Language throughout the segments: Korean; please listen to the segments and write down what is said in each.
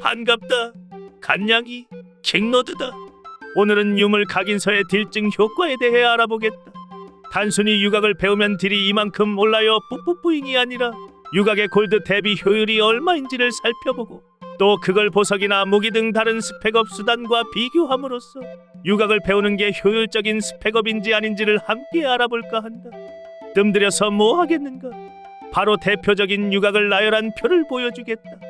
반갑다. 간양이 킹노드다. 오늘은 유물 각인서의 딜증 효과에 대해 알아보겠다. 단순히 유각을 배우면 딜이 이만큼 올라요 뿌뿌뿌잉이 아니라 유각의 골드 대비 효율이 얼마인지를 살펴보고 또 그걸 보석이나 무기 등 다른 스펙업 수단과 비교함으로써 유각을 배우는 게 효율적인 스펙업인지 아닌지를 함께 알아볼까 한다. 뜸들여서 뭐 하겠는가? 바로 대표적인 유각을 나열한 표를 보여주겠다.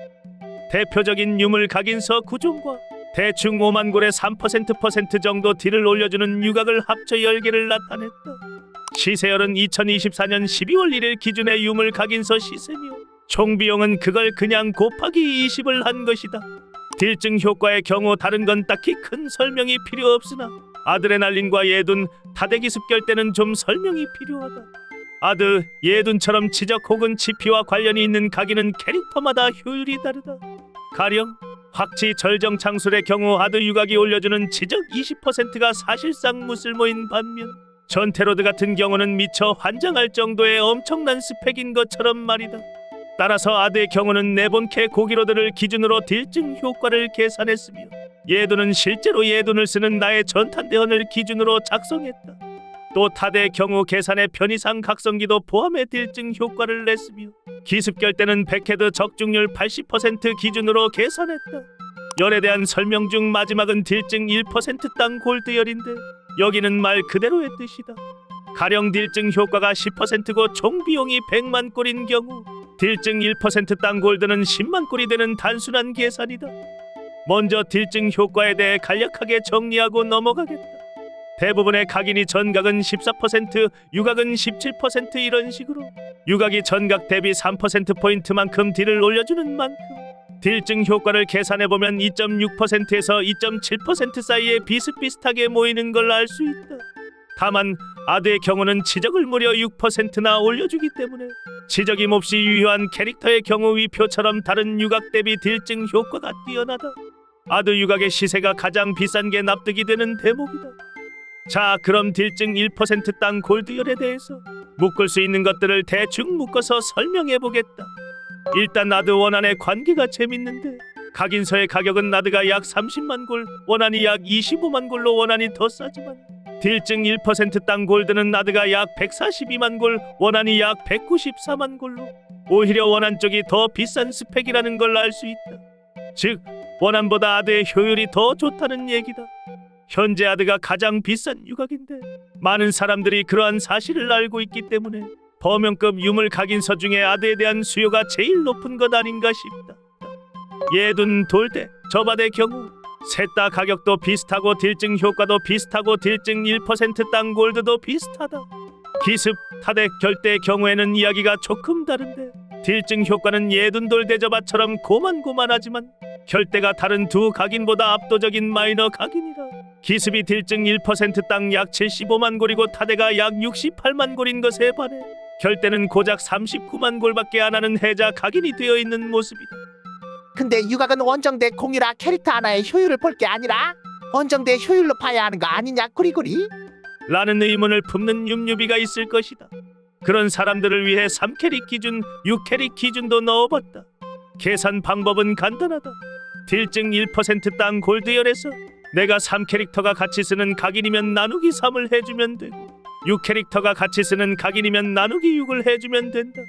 대표적인 유물 각인서 구종과 대충 5만 골의 3% 퍼센트 정도 딜을 올려주는 유각을 합쳐 10개를 나타냈다. 시세열은 2024년 12월 1일 기준의 유물 각인서 시세며 총 비용은 그걸 그냥 곱하기 20을 한 것이다. 딜증 효과의 경우 다른 건 딱히 큰 설명이 필요 없으나 아드레날린과 예둔, 타대기 습결 때는 좀 설명이 필요하다. 아드, 예둔처럼 지적 혹은 치피와 관련이 있는 각인은 캐릭터마다 효율이 다르다. 가령 확지 절정 창술의 경우 아드 유각이 올려주는 지적 20%가 사실상 무슬모인 반면 전테로드 같은 경우는 미처 환장할 정도의 엄청난 스펙인 것처럼 말이다. 따라서 아드의 경우는 네본캐 고기로드를 기준으로 딜증 효과를 계산했으며 예둔은 실제로 예둔을 쓰는 나의 전탄대원을 기준으로 작성했다. 또 타대의 경우 계산의 편의상 각성기도 포함해 딜증 효과를 냈으며 기습결 때는 백헤드 적중률 80% 기준으로 계산했다. 열에 대한 설명 중 마지막은 딜증 1%땅 골드열인데 여기는 말 그대로의 뜻이다. 가령 딜증 효과가 10%고 총 비용이 100만 골인 경우 딜증 1%땅 골드는 10만 골이 되는 단순한 계산이다. 먼저 딜증 효과에 대해 간략하게 정리하고 넘어가겠다. 대부분의 각인이 전각은 14%, 유각은 17% 이런 식으로 유각이 전각 대비 3% 포인트만큼 딜을 올려주는 만큼 딜증 효과를 계산해 보면 2.6%에서 2.7% 사이에 비슷비슷하게 모이는 걸 알 수 있다. 다만 아드의 경우는 지적을 무려 6%나 올려주기 때문에 지적임 없이 유효한 캐릭터의 경우 위표처럼 다른 유각 대비 딜증 효과가 뛰어나다. 아드 유각의 시세가 가장 비싼 게 납득이 되는 대목이다. 자, 그럼 딜증 1%땅 골드열에 대해서 묶을 수 있는 것들을 대충 묶어서 설명해 보겠다. 일단 나드 원안의 관계가 재밌는데 각인서의 가격은 나드가 약 30만 골, 원안이 약 25만 골로 원안이 더 싸지만 딜증 1%땅 골드는 나드가 약 142만 골, 원안이 약 194만 골로 오히려 원안 쪽이 더 비싼 스펙이라는 걸 알 수 있다. 즉 원안보다 아드의 효율이 더 좋다는 얘기다. 현재 아드가 가장 비싼 유각인데 많은 사람들이 그러한 사실을 알고 있기 때문에 범용급 유물 각인서 중에 아드에 대한 수요가 제일 높은 것 아닌가 싶다. 예둔 돌대 저바의 경우 셋다 가격도 비슷하고 딜증 효과도 비슷하고 딜증 1%땅 골드도 비슷하다. 기습 타대 결대의 경우에는 이야기가 조금 다른데 딜증 효과는 예둔 돌 대저바처럼 고만고만하지만 결대가 다른 두 각인보다 압도적인 마이너 각인이라 기습이 딜증 1%땅 약 75만 골이고 타대가 약 68만 골인 것에 반해 결대는 고작 39만 골밖에 안 하는 해자 각인이 되어 있는 모습이다. 근데 유각은 원정대 공유라 캐릭터 하나의 효율을 볼 게 아니라 원정대 효율로 봐야 하는 거 아니냐 구리구리? 라는 의문을 품는 윰유비가 있을 것이다. 그런 사람들을 위해 3캐릭 기준, 6캐릭 기준도 넣어봤다. 계산 방법은 간단하다. 딜증 1%땅 골드열에서 내가 3캐릭터가 같이 쓰는 각인이면 나누기 3을 해주면 되고 6캐릭터가 같이 쓰는 각인이면 나누기 6을 해주면 된다.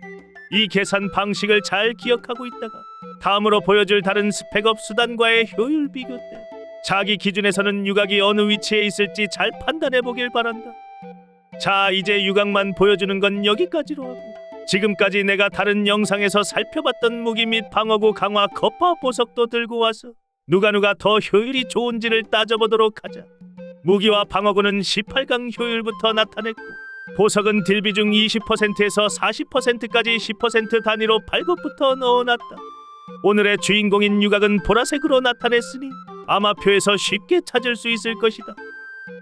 이 계산 방식을 잘 기억하고 있다가 다음으로 보여줄 다른 스펙업 수단과의 효율 비교 때 자기 기준에서는 유각이 어느 위치에 있을지 잘 판단해 보길 바란다. 자, 이제 유각만 보여주는 건 여기까지로 하고 지금까지 내가 다른 영상에서 살펴봤던 무기 및 방어구 강화 거파 보석도 들고 와서 누가 누가 더 효율이 좋은지를 따져보도록 하자. 무기와 방어구는 18강 효율부터 나타냈고 보석은 딜비 중 20%에서 40%까지 10% 단위로 발급부터 넣어놨다. 오늘의 주인공인 유각은 보라색으로 나타냈으니 아마 표에서 쉽게 찾을 수 있을 것이다.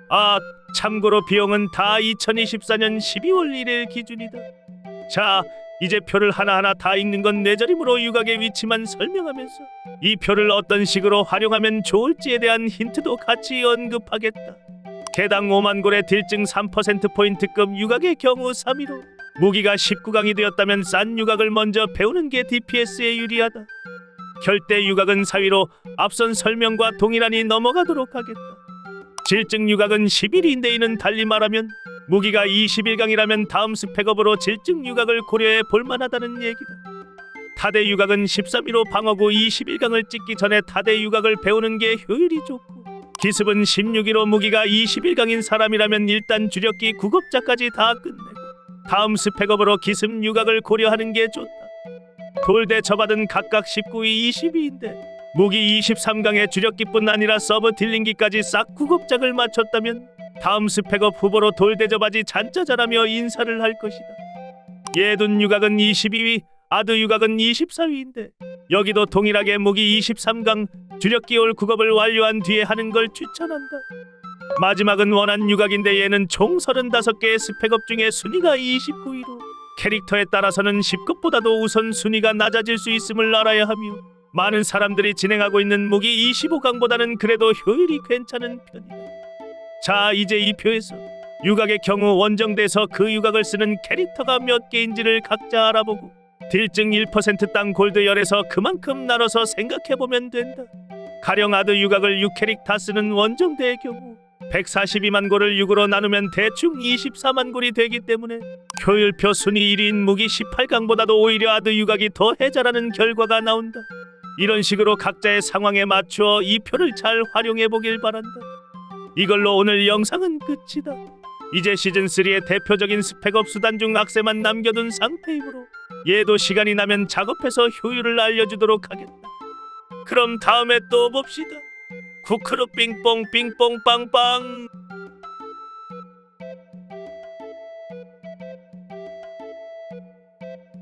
아, 참고로 비용은 다 2024년 12월 1일 기준이다. 자, 이제 표를 하나하나 다 읽는 건 뇌저림으로 유각의 위치만 설명하면서 이 표를 어떤 식으로 활용하면 좋을지에 대한 힌트도 같이 언급하겠다. 개당 5만 골의 딜증 3%포인트급 유각의 경우 3위로 무기가 19강이 되었다면 싼 유각을 먼저 배우는 게 DPS에 유리하다. 결대 유곽은 사위로 앞선 설명과 동일하니 넘어가도록 하겠다. 질증 유곽은 11인데 이는 달리 말하면 무기가 21강이라면 다음 스펙업으로 질증 유곽을 고려해 볼만하다는 얘기다. 타대 유곽은 13위로 방어구 21강을 찍기 전에 타대 유곽을 배우는 게 효율이 좋고 기습은 16위로 무기가 21강인 사람이라면 일단 주력기 9급자까지 다 끝내고 다음 스펙업으로 기습 유곽을 고려하는 게 좋다. 돌대 저받은 각각 19위 22인데 무기 23강의 주력기뿐 아니라 서브 딜링기까지 싹 9급작을 맞췄다면 다음 스펙업 후보로 돌대저바지 잔짜 잘하며 인사를 할 것이다. 예둔 유각은 22위, 아드 유각은 24위인데 여기도 동일하게 무기 23강 주력기 올 9급을 완료한 뒤에 하는 걸 추천한다. 마지막은 원한 유각인데 얘는 총 35개의 스펙업 중에 순위가 29위로 캐릭터에 따라서는 10급보다도 우선 순위가 낮아질 수 있음을 알아야 하며 많은 사람들이 진행하고 있는 무기 25강보다는 그래도 효율이 괜찮은 편이다. 자 이제 이 표에서 유각의 경우 원정대에서 그 유각을 쓰는 캐릭터가 몇 개인지를 각자 알아보고 딜증 1%땅 골드 열에서 그만큼 나눠서 생각해보면 된다. 가령 아드 유각을 6캐릭 다 쓰는 원정대의 경우 142만 골을 6으로 나누면 대충 24만 골이 되기 때문에 효율표 순위 1위인 무기 18강보다도 오히려 아드 유각이 더 해자라는 결과가 나온다. 이런 식으로 각자의 상황에 맞추어 이 표를 잘 활용해 보길 바란다. 이걸로 오늘 영상은 끝이다. 이제 시즌3의 대표적인 스펙업 수단 중 악세만 남겨둔 상태이므로 얘도 시간이 나면 작업해서 효율을 알려주도록 하겠다. 그럼 다음에 또 봅시다. 쿠크루 빙뽕 빙뽕 빵빵